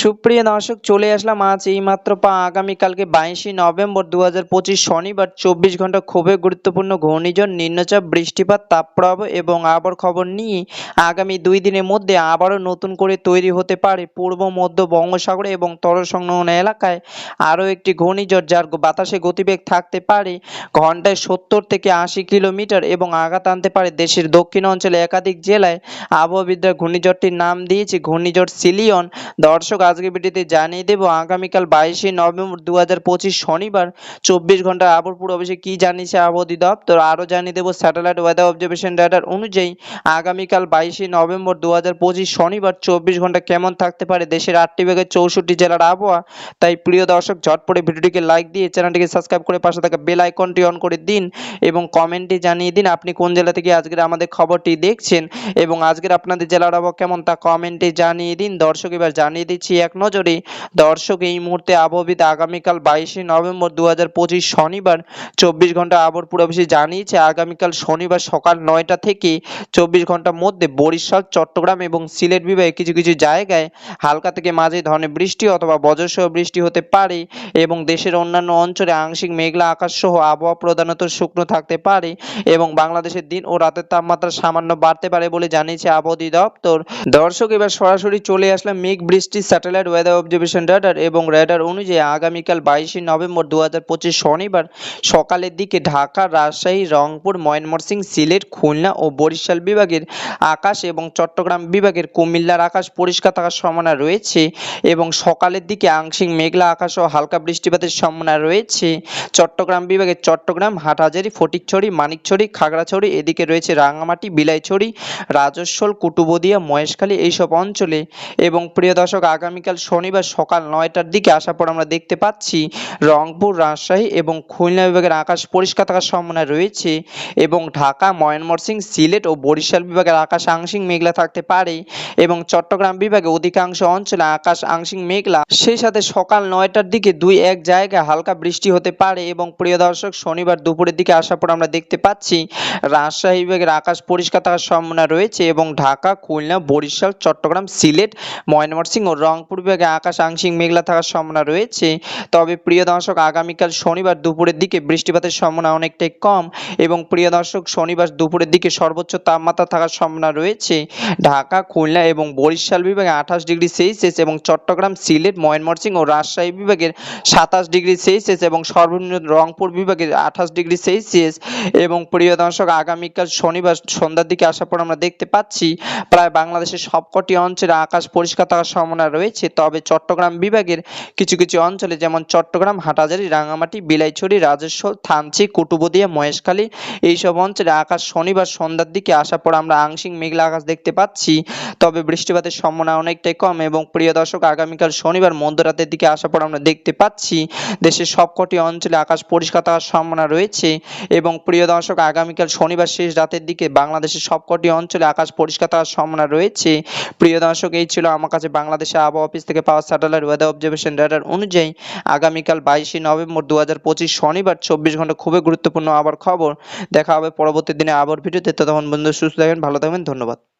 সুপ্রিয় দর্শক, চলে আসলাম আজ এইমাত্র পা আগামীকালকে বাইশে নভেম্বর দু হাজার পঁচিশ শনিবার চব্বিশ ঘণ্টা খুবই গুরুত্বপূর্ণ ঘূর্ণিঝড়, নিম্নচাপ, বৃষ্টিপাত, তাপপ্রবাহ এবং আবহাওয়ার খবর নিয়ে আগামী দুই দিনের মধ্যে আবারও নতুন করে তৈরি হতে পারে পূর্ব, মধ্য বঙ্গোসাগরে এবং তলসংলগ্ন এলাকায় আরও একটি ঘূর্ণিঝড় যার বাতাসে গতিবেগ থাকতে পারে ঘন্টায় সত্তর থেকে আশি কিলোমিটার এবং আঘাত আনতে পারে দেশের দক্ষিণ অঞ্চলে একাধিক জেলায়। আবহাওয়াবিদরা ঘূর্ণিঝড়টির নাম দিয়েছে ঘূর্ণিঝড় সিলিয়ন। দর্শক আজকে ভিডিওতে জানিয়ে দেব, আগামীকাল বাইশে নভেম্বর দু হাজার পঁচিশ শনিবার চব্বিশ ঘণ্টার আবহাওয়ার পূর্বাভাসে কী জানিয়েছে আবহাওয়া অধিদপ্তর? আরও জানিয়ে দেবো স্যাটেলাইট ওয়েদার অবজারভেশন ডাটার অনুযায়ী আগামীকাল বাইশে নভেম্বর দু হাজার পঁচিশ শনিবার চব্বিশ ঘণ্টা কেমন থাকতে পারে? দেশের আটটি ভাগের চৌষট্টি জেলার আবহাওয়া। তাই প্রিয় দর্শক, ঝটপটে ভিডিওটিকে লাইক দিয়ে চ্যানেলটিকে সাবস্ক্রাইব করে পাশে থাকা বেল আইকনটি অন করে দিন এবং কমেন্টে জানিয়ে দিন আপনি কোন জেলা থেকে আজকের আমাদের খবরটি দেখছেন এবং আজকের আপনাদের জেলার আবহাওয়া কেমন তা কমেন্টে জানিয়ে দিন। দর্শক, এবার জানিয়ে দিচ্ছি এক নজরে। দর্শক, এই মুহূর্তে আবহবিদ আগামীকাল বাইশে নভেম্বর দু হাজার পঁচিশ শনিবার চব্বিশ ঘণ্টা আবহাওয়ার পূর্বাভাসে জানিয়েছে, আগামীকাল শনিবার সকাল নয়টা থেকে চব্বিশ ঘণ্টার মধ্যে বরিশাল, চট্টগ্রাম এবং সিলেট বিভাগে কিছু কিছু জায়গায় হালকা থেকে মাঝে ধরনের বৃষ্টি অথবা বজ্রসহ বৃষ্টি হতে পারে এবং দেশের অন্যান্য অঞ্চলে আংশিক মেঘলা আকাশ সহ আবহাওয়া প্রধানত শুকনো থাকতে পারে এবং বাংলাদেশের দিন ও রাতের তাপমাত্রা সামান্য বাড়তে পারে বলে জানিয়েছে আবহাওয়া দপ্তর দর্শক, এবার সরাসরি চলে আসলাম মেঘ বৃষ্টি স্যাটেলাইট ওয়েদার অবজারভেশন রাডার এবং রেডার অনুযায়ী আগামীকাল বাইশে নভেম্বর দু হাজার পঁচিশ শনিবার সকালের দিকে ঢাকা, রাজশাহী, রংপুর, ময়মনসিংহ, সিলেট, খুলনা ও বরিশাল বিভাগের আকাশ এবং চট্টগ্রাম বিভাগের কুমিল্লার আকাশ পরিষ্কার থাকার সম্ভাবনা রয়েছে এবং সকালের দিকে আংশিক মেঘলা আকাশ ও হালকা বৃষ্টিপাতের সম্ভাবনা রয়েছে। চট্টগ্রাম বিভাগের চট্টগ্রাম, হাটহাজারি, ফটিকছড়ি, মানিকছড়ি, খাগড়াছড়ি, এদিকে রয়েছে রাঙামাটি বিলাইছড়ি, রাজস্বল, কুটুবদিয়া, মহেশখালী এইসব অঞ্চলে এবং প্রিয় দর্শক আগামীকাল শনিবার সকাল নয়টার দিকে আসার পর আমরা দেখতে পাচ্ছি রংপুর, রাজশাহী এবং খুলনা বিভাগের আকাশ পরিষ্কার থাকার সম্ভাবনা রয়েছে এবং ঢাকা, ময়মনসিংহ, সিলেট ও বরিশাল বিভাগের আকাশ আংশিক মেঘলা থাকতে পারে এবং চট্টগ্রাম বিভাগে অধিকাংশ অঞ্চলে আকাশ আংশিক মেঘলা। সেই সাথে সকাল নয়টার দিকে দুই এক জায়গায় হালকা বৃষ্টি হতে পারে এবং প্রিয় দর্শক, শনিবার দুপুরের দিকে আসার পর আমরা দেখতে পাচ্ছি রাজশাহী বিভাগের আকাশ পরিষ্কার থাকার সম্ভাবনা রয়েছে এবং ঢাকা, খুলনা, বরিশাল, চট্টগ্রাম, সিলেট, ময়মনসিংহ ও রংপুর বিভাগে আকাশ আংশিক মেঘলা থাকার সম্ভাবনা রয়েছে। তবে প্রিয় দর্শক, আগামীকাল শনিবার দুপুরের দিকে বৃষ্টিপাতের সম্ভাবনা অনেকটাই কম এবং প্রিয় দর্শক, শনিবার দুপুরের দিকে সর্বোচ্চ তাপমাত্রা থাকার সম্ভাবনা রয়েছে। ঢাকা, খুলনা এবং বরিশাল বিভাগে আঠাশ ডিগ্রি সেলসিয়াস এবং চট্টগ্রাম, সিলেট, ময়মনসিংহ ও রাজশাহী বিভাগের সাতাশ ডিগ্রি সেলসিয়াস এবং সর্বনিম্ন রংপুর বিভাগের আঠাশ ডিগ্রি সেলসিয়াস এবং প্রিয় দর্শক, আগামীকাল শনিবার সন্ধ্যার দিকে আসার পর আমরা দেখতে পাচ্ছি, প্রায় বাংলাদেশের সবকটি অঞ্চলে আকাশ পরিষ্কার থাকার সম্ভাবনা রয়েছে। তবে চট্টগ্রাম বিভাগের কিছু কিছু অঞ্চলে যেমন চট্টগ্রাম, হাটহাজারী রাঙামাটি বিলাইছড়ি, রাজস্ব, থানচি, কুটুবদিয়া, মহেশখালী এইসব অঞ্চলে আকাশ শনিবার সন্ধ্যার দিকে আসার পর আমরা আংশিক মেঘলা আকাশ দেখতে পাচ্ছি। তবে বৃষ্টিপাতের সম্ভাবনা অনেকটাই কম এবং প্রিয় দর্শক, আগামীকাল শনিবার মধ্যরাতের দিকে আসার পর আমরা দেখতে পাচ্ছি দেশের সবকটি অঞ্চলে আকাশ পরিষ্কার থাকার সম্ভাবনা রয়েছে এবং প্রিয় দর্শক, আগামীকাল শনিবার শেষ রাতের দিকে বাংলাদেশের সবকটি অঞ্চলে আকাশ পরিষ্কার থাকার সম্ভাবনা রয়েছে। প্রিয় দর্শক, এই ছিল আমার কাছে বাংলাদেশে আবহাওয়া। অফিস থেকে পাওয়া স্যাটেলাইট ওয়েদার অবজারভেশন ডেটার অনুযায়ী আগামীকাল বাইশে নভেম্বর দু হাজার পঁচিশ শনিবার চব্বিশ ঘণ্টা খুবই গুরুত্বপূর্ণ আবার খবর। দেখা হবে পরবর্তী দিনে আবার ভিডিওতে। ততক্ষণ বন্ধু সুস্থ থাকবেন ভালো থাকবেন, ধন্যবাদ।